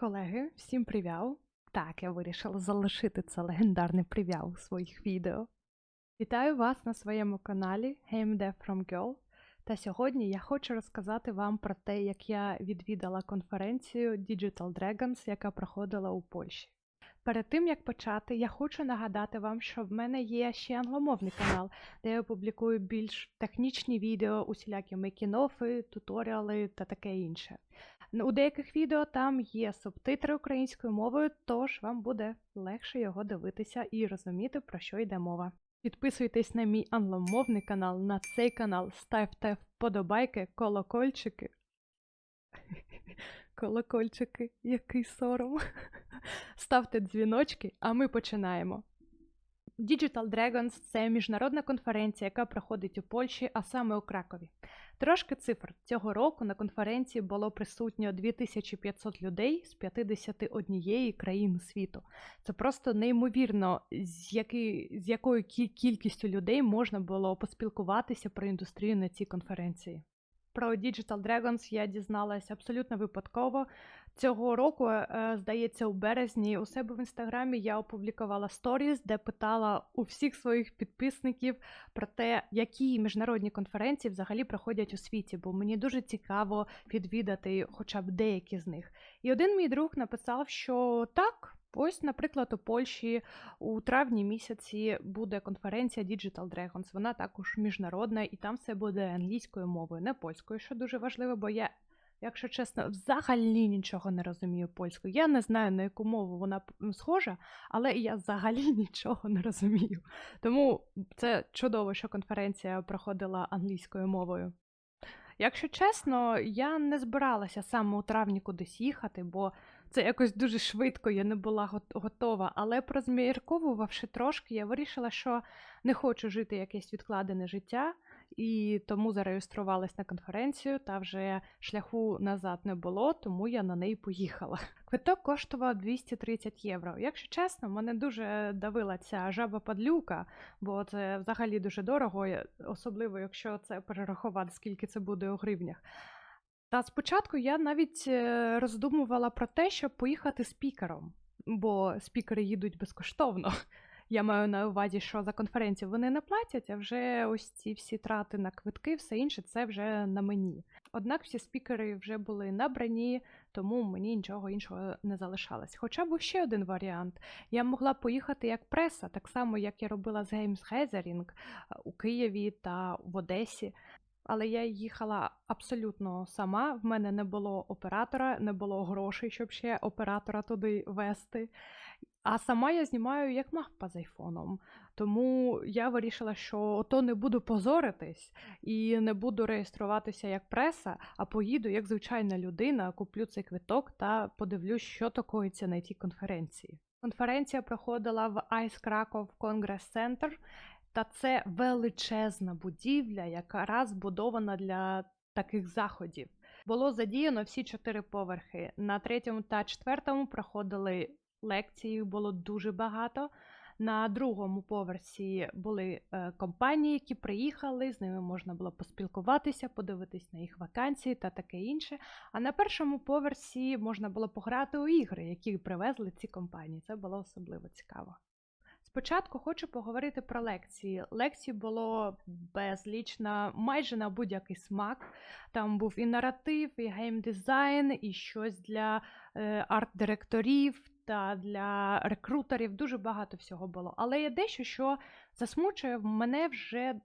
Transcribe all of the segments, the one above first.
Колеги, всім привіт! Так, я вирішила залишити це легендарне привіт у своїх відео. Вітаю вас на своєму каналі Game Dev From Girl. Та сьогодні я хочу розказати вам про те, як я відвідала конференцію Digital Dragons, яка проходила у Польщі. Перед тим як почати, я хочу нагадати вам, що в мене є ще англомовний канал, де я публікую більш технічні відео, усілякі мейкінофи, туторіали та таке інше. Ну, У деяких відео там є субтитри українською мовою, тож вам буде легше його дивитися і розуміти, про що йде мова. Підписуйтесь на мій англомовний канал, на цей канал, ставте вподобайки, колокольчики. Колокольчики, який сором. Ставте дзвіночки, а ми починаємо. Digital Dragons це міжнародна конференція, яка проходить у Польщі, а саме у Кракові. Трошки цифр цього року на конференції було присутньо 2500 людей з 51 країни світу. Це просто неймовірно, з, який, з якою кількістю людей можна було поспілкуватися про індустрію на цій конференції. Про Digital Dragons я дізналася абсолютно випадково. Цього року, е, здається, у березні у себе в інстаграмі я опублікувала сторіс, де питала у всіх своїх підписників про те, які міжнародні конференції взагалі проходять у світі, бо мені дуже цікаво відвідати хоча б деякі з них. І один мій друг написав, що так. Ось, наприклад, у Польщі у травні місяці буде конференція Digital Dragons. Вона також міжнародна, і там все буде англійською мовою, не польською, що дуже важливо, бо я, якщо чесно, взагалі нічого не розумію польською. Я не знаю, на яку мову вона схожа, але я взагалі нічого не розумію. Тому це чудово, що конференція проходила англійською мовою. Якщо чесно, я не збиралася саме у травні кудись їхати, бо це якось дуже швидко, я не була готова. Але прозмірковувавши трошки, я вирішила, що не хочу жити якесь відкладене життя, і тому зареєструвалась на конференцію, та вже шляху назад не було, тому я на неї поїхала. Квиток коштував 230 євро. Якщо чесно, мене дуже давила ця жаба падлюка, бо це взагалі дуже дорого, особливо якщо це перерахувати, скільки це буде у гривнях. Та спочатку я навіть е, роздумувала про те, щоб поїхати спікером, бо спікери їдуть безкоштовно. Я маю на увазі, що за конференцію вони не платять, а вже ось ці всі трати на квитки, все інше це вже на мені. Однак всі спікери вже були набрані, тому мені нічого іншого не залишалось. Хоча був ще один варіант. Я могла поїхати як преса, так само, як я робила з Games Gathering у Києві та в Одесі але я їхала абсолютно сама. В мене не було оператора, не було грошей, щоб ще оператора туди вести. А сама я знімаю як мавпа з айфоном. Тому я вирішила, що то не буду позоритись і не буду реєструватися як преса, а поїду як звичайна людина, куплю цей квиток та подивлюсь, що такоїться на цій конференції. Конференція проходила в Ice Krakow Congress Center. Та це величезна будівля, яка збудована для таких заходів. Було задіяно всі чотири поверхи. На третьому та четвертому проходили лекції, було дуже багато. На другому поверсі були е, компанії, які приїхали, з ними можна було поспілкуватися, подивитись на їх вакансії та таке інше. А на першому поверсі можна було пограти у ігри, які привезли ці компанії. Це було особливо цікаво. Спочатку хочу поговорити про лекції. Лекцій було безліч на майже на будь-який смак. Там був і наратив, і геймдизайн, і щось для е, арт-директорів та для рекрутерів. Дуже багато всього було. Але є дещо, що засмучує мене вже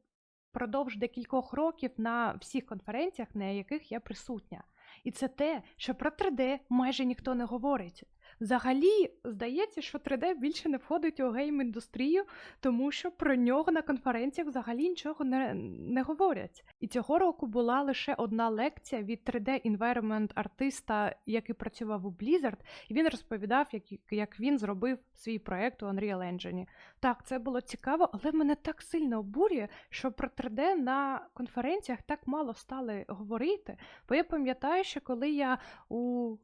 впродовж декількох років на всіх конференціях, на яких я присутня. І це те, що про 3D майже ніхто не говорить. Взагалі, здається, що 3D більше не входить у гейм-індустрію, тому що про нього на конференціях взагалі нічого не не говорять. І цього року була лише одна лекція від 3D-інвайромент артиста, який працював у Blizzard, і він розповідав, як як він зробив свій проект у Unreal Engine. Так, це було цікаво, але мене так сильно обурює, що про 3D на конференціях так мало стали говорити. Бо я пам'ятаю, що коли я у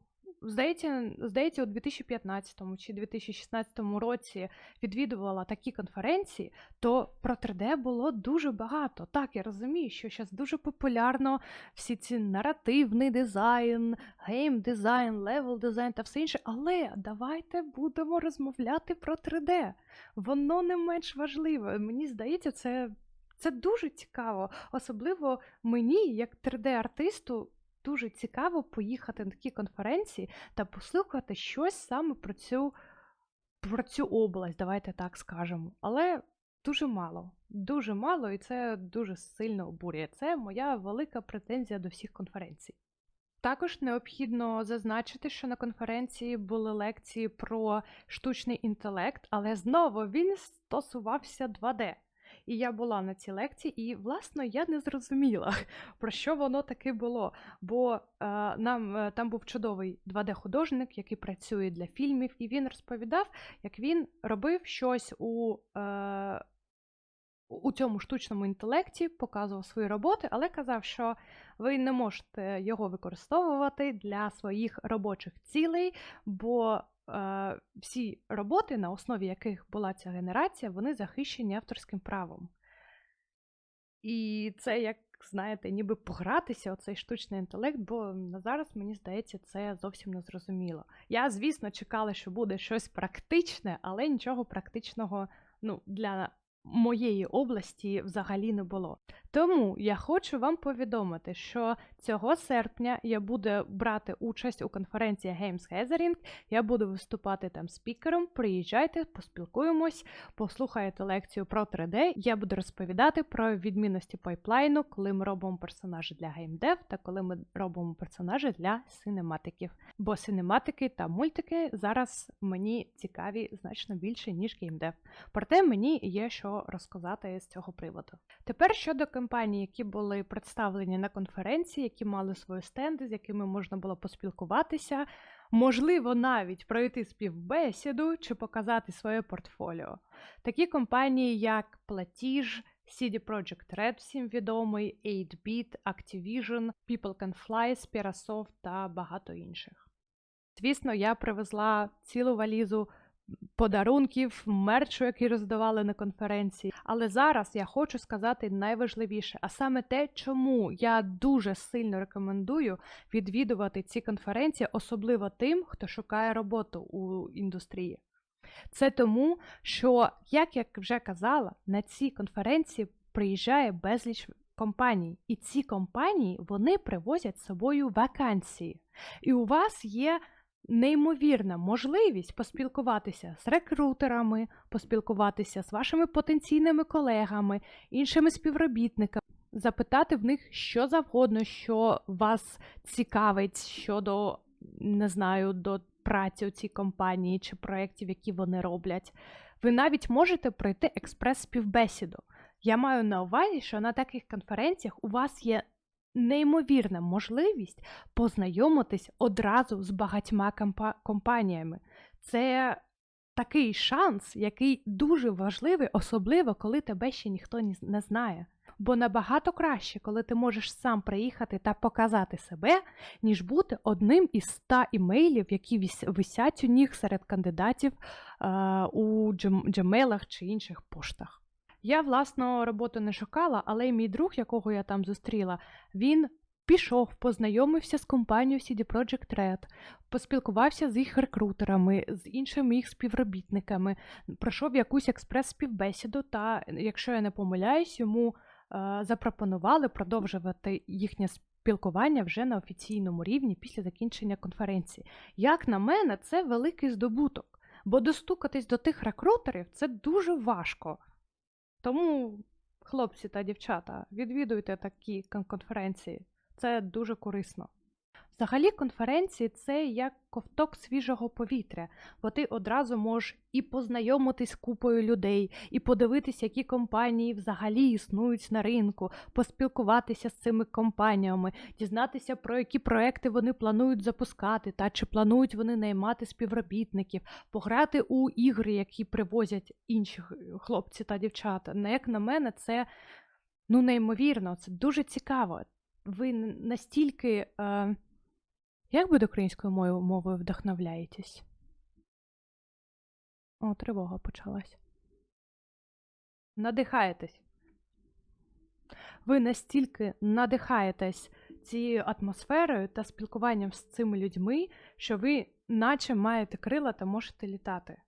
здається, здається, у 2015 чи 2016 році відвідувала такі конференції, то про 3D було дуже багато. Так, я розумію, що зараз дуже популярно всі ці наративний дизайн, гейм дизайн, левел дизайн та все інше. Але давайте будемо розмовляти про 3D. Воно не менш важливе. Мені здається, це, це дуже цікаво. Особливо мені, як 3D-артисту, дуже цікаво поїхати на такі конференції та послухати щось саме про цю, про цю область, давайте так скажемо. Але дуже мало. Дуже мало, і це дуже сильно обурює. Це моя велика претензія до всіх конференцій. Також необхідно зазначити, що на конференції були лекції про штучний інтелект, але знову він стосувався 2D. І я була на цій лекції, і, власне, я не зрозуміла, про що воно таке було. Бо е, нам е, там був чудовий 2D-художник, який працює для фільмів, і він розповідав, як він робив щось у. Е, у цьому штучному інтелекті показував свої роботи, але казав, що ви не можете його використовувати для своїх робочих цілей, бо е, всі роботи, на основі яких була ця генерація, вони захищені авторським правом. І це, як знаєте, ніби погратися оцей штучний інтелект, бо на зараз, мені здається, це зовсім не зрозуміло. Я, звісно, чекала, що буде щось практичне, але нічого практичного ну, для моєї області взагалі не було. Тому я хочу вам повідомити, що цього серпня я буду брати участь у конференції Games Gathering, я буду виступати там спікером. Приїжджайте, поспілкуємось, послухайте лекцію про 3D. Я буду розповідати про відмінності пайплайну, коли ми робимо персонажі для геймдев та коли ми робимо персонажі для синематиків. Бо синематики та мультики зараз мені цікаві значно більше, ніж геймдев. Проте мені є що розказати з цього приводу. Тепер щодо компаній, які були представлені на конференції, які мали свої стенди, з якими можна було поспілкуватися, можливо, навіть пройти співбесіду чи показати своє портфоліо. Такі компанії, як Платіж, CD Projekt Red, всім відомий, 8-Bit, Activision, People Can Fly, Spirasoft та багато інших. Звісно, я привезла цілу валізу подарунків, мерчу, який роздавали на конференції. Але зараз я хочу сказати найважливіше, а саме те, чому я дуже сильно рекомендую відвідувати ці конференції, особливо тим, хто шукає роботу у індустрії. Це тому, що, як я вже казала, на ці конференції приїжджає безліч компаній, і ці компанії вони привозять з собою вакансії. І у вас є неймовірна можливість поспілкуватися з рекрутерами, поспілкуватися з вашими потенційними колегами, іншими співробітниками, запитати в них що завгодно, що вас цікавить щодо, не знаю, до праці у цій компанії чи проєктів, які вони роблять. Ви навіть можете пройти експрес-співбесіду. Я маю на увазі, що на таких конференціях у вас є неймовірна можливість познайомитись одразу з багатьма компаніями. Це такий шанс, який дуже важливий, особливо коли тебе ще ніхто не знає. Бо набагато краще, коли ти можеш сам приїхати та показати себе, ніж бути одним із ста імейлів, які висять у них серед кандидатів е, у джем- джемейлах чи інших поштах. Я, власно, роботу не шукала, але мій друг, якого я там зустріла, він пішов, познайомився з компанією CD Projekt Red, поспілкувався з їх рекрутерами, з іншими їх співробітниками, пройшов якусь експрес-співбесіду, та, якщо я не помиляюсь, йому е, запропонували продовжувати їхнє спілкування вже на офіційному рівні після закінчення конференції. Як на мене, це великий здобуток, бо достукатись до тих рекрутерів це дуже важко. Тому, хлопці та дівчата, відвідуйте такі конференції. Це дуже корисно. Взагалі, конференції це як ковток свіжого повітря, бо ти одразу можеш і познайомитись купою людей, і подивитись, які компанії взагалі існують на ринку, поспілкуватися з цими компаніями, дізнатися, про які проекти вони планують запускати, та чи планують вони наймати співробітників, пограти у ігри, які привозять інші хлопці та дівчата. Ну, Як на мене, це ну неймовірно, це дуже цікаво. Ви настільки. Е, Як буде українською мовою, мовою вдохновляєтесь? О, тривога почалась. Надихаєтесь. Ви настільки надихаєтесь цією атмосферою та спілкуванням з цими людьми, що ви наче маєте крила та можете літати.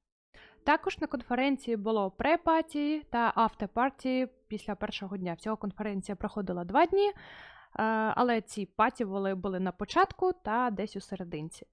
Також на конференції було пре-паті та автопарті після першого дня. Всього конференція проходила два дні, але ці паті були, на початку та десь у серединці.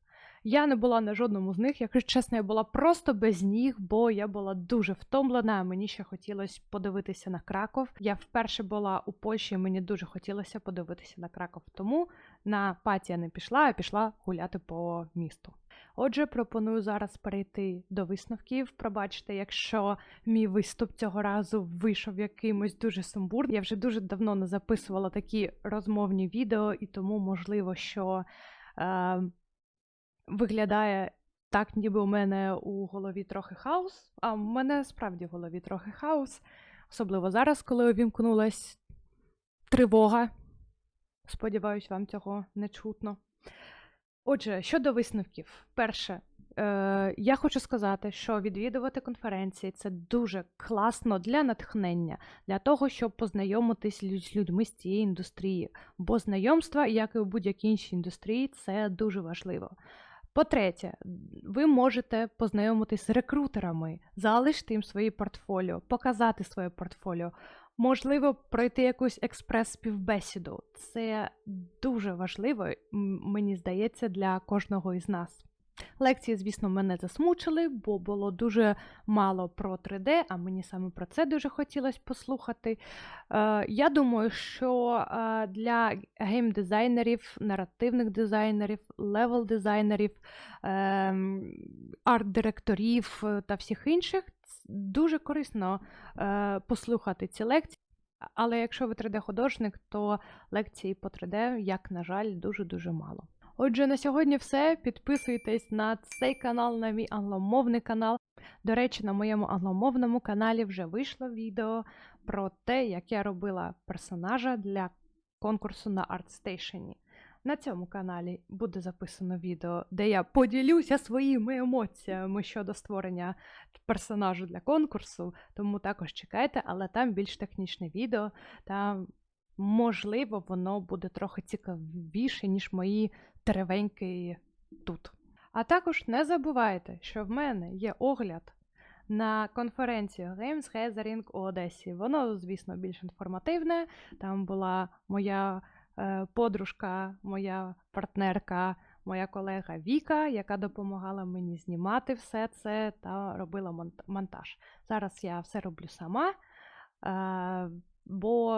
Я не була на жодному з них, якщо чесно, я була просто без ніг, бо я була дуже втомлена. Мені ще хотілося подивитися на Краков. Я вперше була у Польщі, мені дуже хотілося подивитися на Краков. Тому на паті я не пішла, а пішла гуляти по місту. Отже, пропоную зараз перейти до висновків. Пробачте, якщо мій виступ цього разу вийшов якимось дуже сумбурним. Я вже дуже давно не записувала такі розмовні відео, і тому можливо, що. Е, виглядає так, ніби у мене у голові трохи хаос, а в мене справді в голові трохи хаос. Особливо зараз, коли увімкнулась тривога. Сподіваюсь, вам цього не чутно. Отже, щодо висновків, перше, е, я хочу сказати, що відвідувати конференції це дуже класно для натхнення, для того, щоб познайомитись з людьми з цієї індустрії. Бо знайомства, як і у будь-якій іншій індустрії, це дуже важливо. По-третє, ви можете познайомитись з рекрутерами, залишити їм свої портфоліо, показати своє портфоліо, можливо, пройти якусь експрес-співбесіду. Це дуже важливо, мені здається, для кожного із нас. Лекції, звісно, мене засмучили, бо було дуже мало про 3D, а мені саме про це дуже хотілося послухати. Е, Я думаю, що е, для геймдизайнерів, наративних дизайнерів, левел-дизайнерів, е, арт-директорів та всіх інших дуже корисно е, послухати ці лекції. Але якщо ви 3D-художник, то лекції по 3D, як на жаль, дуже-дуже мало. Отже, на сьогодні все. Підписуйтесь на цей канал, на мій англомовний канал. До речі, на моєму англомовному каналі вже вийшло відео про те, як я робила персонажа для конкурсу на ArtStation. На цьому каналі буде записано відео, де я поділюся своїми емоціями щодо створення персонажу для конкурсу, тому також чекайте, але там більш технічне відео. Там, можливо, воно буде трохи цікавіше, ніж мої теревеньки тут. А також не забувайте, що в мене є огляд на конференцію Games Gathering у Одесі. Воно, звісно, більш інформативне. Там була моя подружка, моя партнерка, моя колега Віка, яка допомагала мені знімати все це та робила монтаж. Зараз я все роблю сама. Е, бо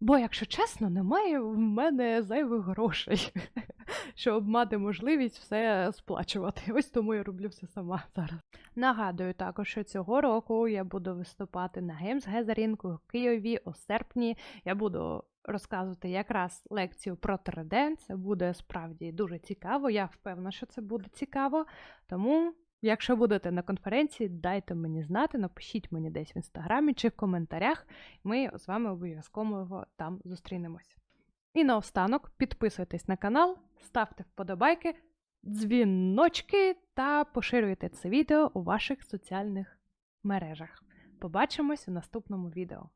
Бо, якщо чесно, немає в мене зайвих грошей, щоб мати можливість все сплачувати. Ось тому я роблю все сама зараз. Нагадую також, що цього року я буду виступати на Games Gathering у Києві у серпні. Я буду розказувати якраз лекцію про 3D. Це буде справді дуже цікаво. Я впевнена, що це буде цікаво. Тому. Якщо будете на конференції, дайте мені знати, напишіть мені десь в інстаграмі чи в коментарях, ми з вами обов'язково там зустрінемось. І наостанок підписуйтесь на канал, ставте вподобайки, дзвіночки та поширюйте це відео у ваших соціальних мережах. Побачимось у наступному відео.